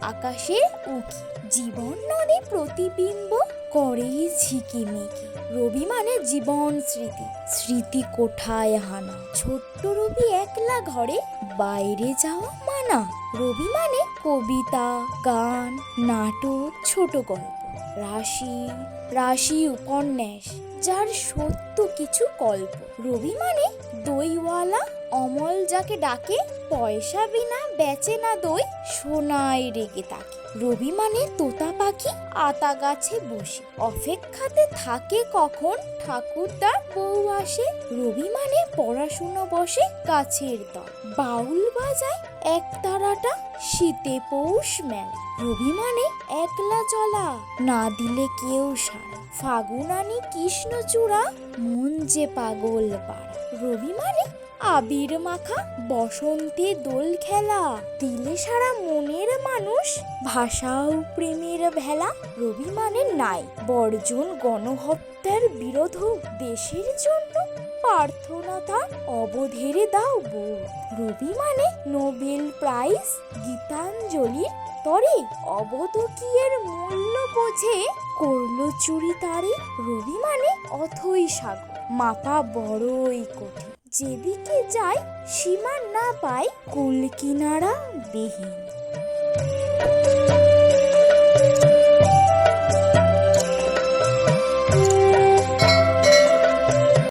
আকাশের উকি। জীবন নদে প্রতিবিম্ব করে ঝিকিমিকি। রবি মানে জীবন স্মৃতি স্মৃতি কোঠায় হানা। ছোট্ট রবি একলা ঘরে বাইরে যাওয়া মানা। রবি মানে কবিতা, গান, নাটক, ছোট গল্প। রাশি রাশি উপন্যাস, যার সত্য কিছু গল্প। রবি মানে দইওয়ালা, অমল যাকে ডাকে, পয়সা বিনা বেচে না দই, সোনায় রেগে তাকে। রবি মানে তোতা পাখি, আতা গাছে বসে। অপেক্ষাতে থাকে কখন ঠাকুরদার বউ আসে। রবি মানে পড়াশুনো বসে গাছের দল বাউল বাজায় এক তারাটা শীতে পৌষ মেলা। রবি মানে একলা চলা, না দিলে কেউ সারা। ফাগুনানি কৃষ্ণচূড়া, মন যে পাগল পাড়া। রবি মানে আবির মাখা, বসন্তে দোল খেলা। দিলে সারা মনের মানুষ, ভাষাও প্রেমের ভেলা। রবি মানে নাই বর্জন গণহত্যার বিরোধ দেশের জন্য প্রার্থনা তার অবধেরে দাও বউ। রবি মানে নোবেল প্রাইজ গীতাঞ্জলির তরে অবধকিয়ের মূল্য বোঝে করল চুরি তারে। রবি মানে অথই সাগর মাপা বড়ই কঠিন। যেদিকে যায়, সীমা না পায় কুল কিনারা বিহীন।